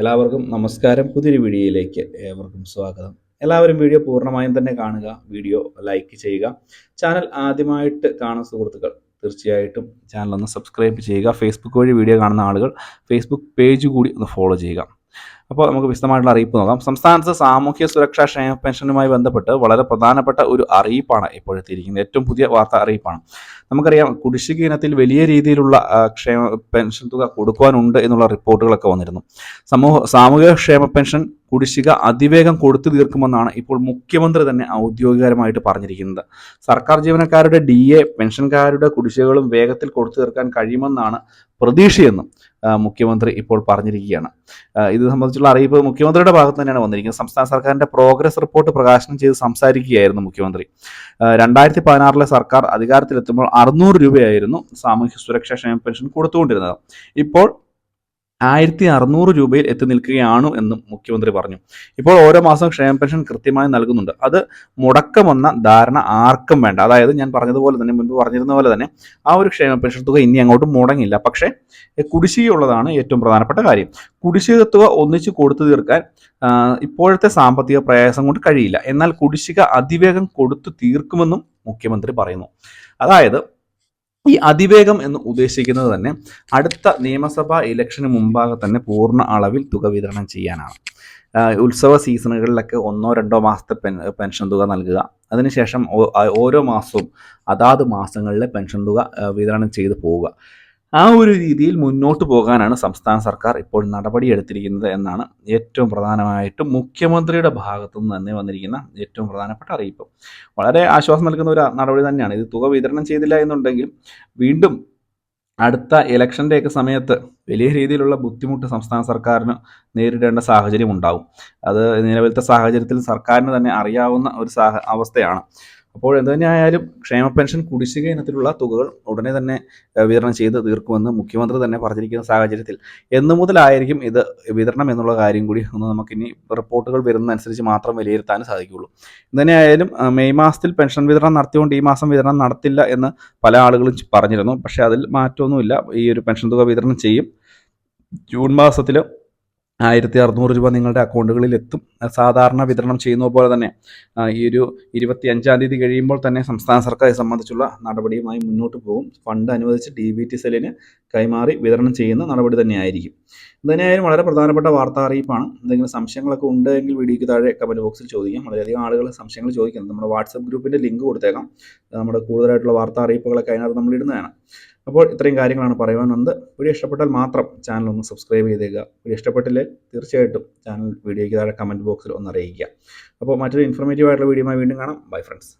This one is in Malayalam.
എല്ലാവർക്കും നമസ്കാരം. പുതിയൊരു വീഡിയോയിലേക്ക് ഏവർക്കും സ്വാഗതം. എല്ലാവരും വീഡിയോ പൂർണമായും തന്നെ കാണുക വീഡിയോ ലൈക്ക് ചെയ്യുക. ചാനൽ ആദ്യമായിട്ട് കാണുന്ന സുഹൃത്തുക്കൾ തീർച്ചയായിട്ടും ചാനൽ ഒന്ന് സബ്സ്ക്രൈബ് ചെയ്യുക. ഫേസ്ബുക്ക് വഴി വീഡിയോ കാണുന്ന ആളുകൾ ഫേസ്ബുക്ക് പേജ് കൂടി ഒന്ന് ഫോളോ ചെയ്യുക. അപ്പോൾ നമുക്ക് വിശദമായിട്ടുള്ള അറിയിപ്പ് നോക്കാം. സംസ്ഥാനത്ത് സാമൂഹ്യ സുരക്ഷാ ക്ഷേമ പെൻഷനുമായി ബന്ധപ്പെട്ട് വളരെ പ്രധാനപ്പെട്ട ഒരു അറിയിപ്പാണ് ഇപ്പോഴെത്തിയിരിക്കുന്നത്. ഏറ്റവും പുതിയ വാർത്ത അറിയിപ്പാണ്. നമുക്കറിയാം കുടിശ്ശിക ഇനത്തിൽ വലിയ രീതിയിലുള്ള ക്ഷേമ പെൻഷൻ തുക കൊടുക്കുവാനുണ്ട് എന്നുള്ള റിപ്പോർട്ടുകളൊക്കെ വന്നിരുന്നു. സമൂഹ സാമൂഹിക ക്ഷേമ പെൻഷൻ കുടിശ്ശിക അതിവേഗം കൊടുത്തു തീർക്കുമെന്നാണ് ഇപ്പോൾ മുഖ്യമന്ത്രി തന്നെ ഔദ്യോഗികമായിട്ട് പറഞ്ഞിരിക്കുന്നത്. സർക്കാർ ജീവനക്കാരുടെ ഡി എ പെൻഷൻകാരുടെ കുടിശ്ശികകളും വേഗത്തിൽ കൊടുത്തു തീർക്കാൻ കഴിയുമെന്നാണ് പ്രതീക്ഷയെന്നും മുഖ്യമന്ത്രി ഇപ്പോൾ പറഞ്ഞിരിക്കുകയാണ്. ഇത് സംബന്ധിച്ചുള്ള അറിയിപ്പ് മുഖ്യമന്ത്രിയുടെ ഭാഗത്ത് തന്നെയാണ് വന്നിരിക്കുന്നത്. സംസ്ഥാന സർക്കാരിന്റെ പ്രോഗ്രസ് റിപ്പോർട്ട് പ്രകാശനം ചെയ്ത് സംസാരിക്കുകയായിരുന്നു മുഖ്യമന്ത്രി. രണ്ടായിരത്തി പതിനാറിലെ സർക്കാർ അധികാരത്തിലെത്തുമ്പോൾ അറുന്നൂറ് രൂപയായിരുന്നു സാമൂഹ്യ സുരക്ഷാ ക്ഷേമ പെൻഷൻ കൊടുത്തുകൊണ്ടിരുന്നത്. ഇപ്പോൾ ആയിരത്തി അറുന്നൂറ് രൂപയിൽ എത്തി നിൽക്കുകയാണ് എന്നും മുഖ്യമന്ത്രി പറഞ്ഞു. ഇപ്പോൾ ഓരോ മാസം ക്ഷേമ പെൻഷൻ കൃത്യമായി നൽകുന്നുണ്ട്. അത് മുടക്കമെന്ന ധാരണ ആർക്കും വേണ്ട. അതായത് ഞാൻ പറഞ്ഞതുപോലെ തന്നെ മുൻപ് പറഞ്ഞിരുന്ന പോലെ തന്നെ ആ ഒരു ക്ഷേമ പെൻഷൻ തുക ഇനി അങ്ങോട്ട് മുടങ്ങില്ല. പക്ഷേ കുടിശ്ശികയുള്ളതാണ് ഏറ്റവും പ്രധാനപ്പെട്ട കാര്യം. കുടിശ്ശിക തുക ഒന്നിച്ച് കൊടുത്തു തീർക്കാൻ ഇപ്പോഴത്തെ സാമ്പത്തിക പ്രയാസം കൊണ്ട് കഴിയില്ല. എന്നാൽ കുടിശ്ശിക അതിവേഗം കൊടുത്തു തീർക്കുമെന്നും മുഖ്യമന്ത്രി പറയുന്നു. അതായത് ഈ അതിവേഗം എന്ന് ഉദ്ദേശിക്കുന്നത് തന്നെ അടുത്ത നിയമസഭാ ഇലക്ഷന് മുമ്പാകെ തന്നെ പൂർണ അളവിൽ തുക വിതരണം ചെയ്യാനാണ്. ഉത്സവ സീസണുകളിലൊക്കെ ഒന്നോ രണ്ടോ മാസത്തെ പെൻ പെൻഷൻ തുക നൽകുക. അതിനുശേഷം ഓരോ മാസവും അതാത് മാസങ്ങളിലെ പെൻഷൻ തുക വിതരണം ചെയ്തു പോവുക. ആ ഒരു രീതിയിൽ മുന്നോട്ട് പോകാനാണ് സംസ്ഥാന സർക്കാർ ഇപ്പോൾ നടപടിയെടുത്തിരിക്കുന്നത് എന്നാണ് ഏറ്റവും പ്രധാനമായിട്ടും മുഖ്യമന്ത്രിയുടെ ഭാഗത്തു നിന്ന് തന്നെ വന്നിരിക്കുന്ന ഏറ്റവും പ്രധാനപ്പെട്ട അറിയിപ്പ്. വളരെ ആശ്വാസം നൽകുന്ന ഒരു നടപടി തന്നെയാണ്. ഇത് തുക വിതരണം ചെയ്തില്ല എന്നുണ്ടെങ്കിൽ വീണ്ടും അടുത്ത ഇലക്ഷന്റെയൊക്കെ സമയത്ത് വലിയ രീതിയിലുള്ള ബുദ്ധിമുട്ട് സംസ്ഥാന സർക്കാരിന് നേരിടേണ്ട സാഹചര്യം ഉണ്ടാവും. അത് നിലവിലത്തെ സാഹചര്യത്തിൽ സർക്കാരിന് തന്നെ അറിയാവുന്ന ഒരു അവസ്ഥയാണ്. അപ്പോൾ എന്ത് തന്നെയായാലും ക്ഷേമ പെൻഷൻ കുടിശ്ശിക ഇനത്തിലുള്ള തുകകൾ ഉടനെ തന്നെ വിതരണം ചെയ്ത് തീർക്കുമെന്ന് മുഖ്യമന്ത്രി തന്നെ പറഞ്ഞിരിക്കുന്ന സാഹചര്യത്തിൽ എന്നു മുതലായിരിക്കും ഇത് വിതരണം എന്നുള്ള കാര്യം കൂടി ഒന്ന് നമുക്കിനി റിപ്പോർട്ടുകൾ വരുന്നതനുസരിച്ച് മാത്രം വിലയിരുത്താൻ സാധിക്കുകയുള്ളൂ. എന്തുതന്നെയായാലും മെയ് മാസത്തിൽ പെൻഷൻ വിതരണം നടത്തിയുകൊണ്ട് ഈ മാസം വിതരണം നടത്തില്ല എന്ന് പല ആളുകളും പറഞ്ഞിരുന്നു. പക്ഷേ അതിൽ മാറ്റമൊന്നുമില്ല. ഈ ഒരു പെൻഷൻ തുക വിതരണം ചെയ്യും. ജൂൺ മാസത്തിൽ ആയിരത്തി അറുന്നൂറ് രൂപ നിങ്ങളുടെ അക്കൗണ്ടുകളിൽ എത്തും. സാധാരണ വിതരണം ചെയ്യുന്ന പോലെ തന്നെ ഈ ഒരു ഇരുപത്തി അഞ്ചാം തീയതി കഴിയുമ്പോൾ തന്നെ സംസ്ഥാന സർക്കാർ സംബന്ധിച്ചുള്ള നടപടിയുമായി മുന്നോട്ട് പോകും. ഫണ്ട് അനുവദിച്ച് ഡി ബി ടി സെല്ലിന് കൈമാറി വിതരണം ചെയ്യുന്ന നടപടി തന്നെയായിരിക്കും. എന്തായാലും വളരെ പ്രധാനപ്പെട്ട വാർത്താ അറിയിപ്പാണ്. എന്തെങ്കിലും സംശയങ്ങളൊക്കെ ഉണ്ടെങ്കിൽ വീഡിയോയ്ക്ക് താഴെ കമന്റ് ബോക്സിൽ ചോദിക്കാം. വളരെയധികം ആളുകൾ സംശയങ്ങൾ ചോദിക്കുന്നത് നമ്മുടെ വാട്സപ്പ് ഗ്രൂപ്പിന്റെ ലിങ്ക് കൊടുത്തേക്കാം. നമ്മുടെ കൂടുതലായിട്ടുള്ള വാർത്താ അറിയിപ്പുകളൊക്കെ അതിനകത്ത് നമ്മൾ ഇടുന്നതാണ്. അപ്പോൾ ഇത്രയും കാര്യങ്ങളാണ് പറയുവാൻ വന്നത്. വീഡിയോ ഇഷ്ടപ്പെട്ടാൽ മാത്രം ചാനൽ ഒന്ന് സബ്സ്ക്രൈബ് ചെയ്തേക്കുക. വീഡിയോ ഇഷ്ടപ്പെട്ടില്ലേ തീർച്ചയായിട്ടും ചാനൽ വീഡിയോയ്ക്ക് താഴെ കമന്റ് ബോക്സിൽ ഒന്ന് അറിയിക്കുക. അപ്പോൾ മറ്റൊരു ഇൻഫോർമേറ്റീവ് ആയിട്ടുള്ള വീഡിയോയുമായി വീണ്ടും കാണാം. Bye friends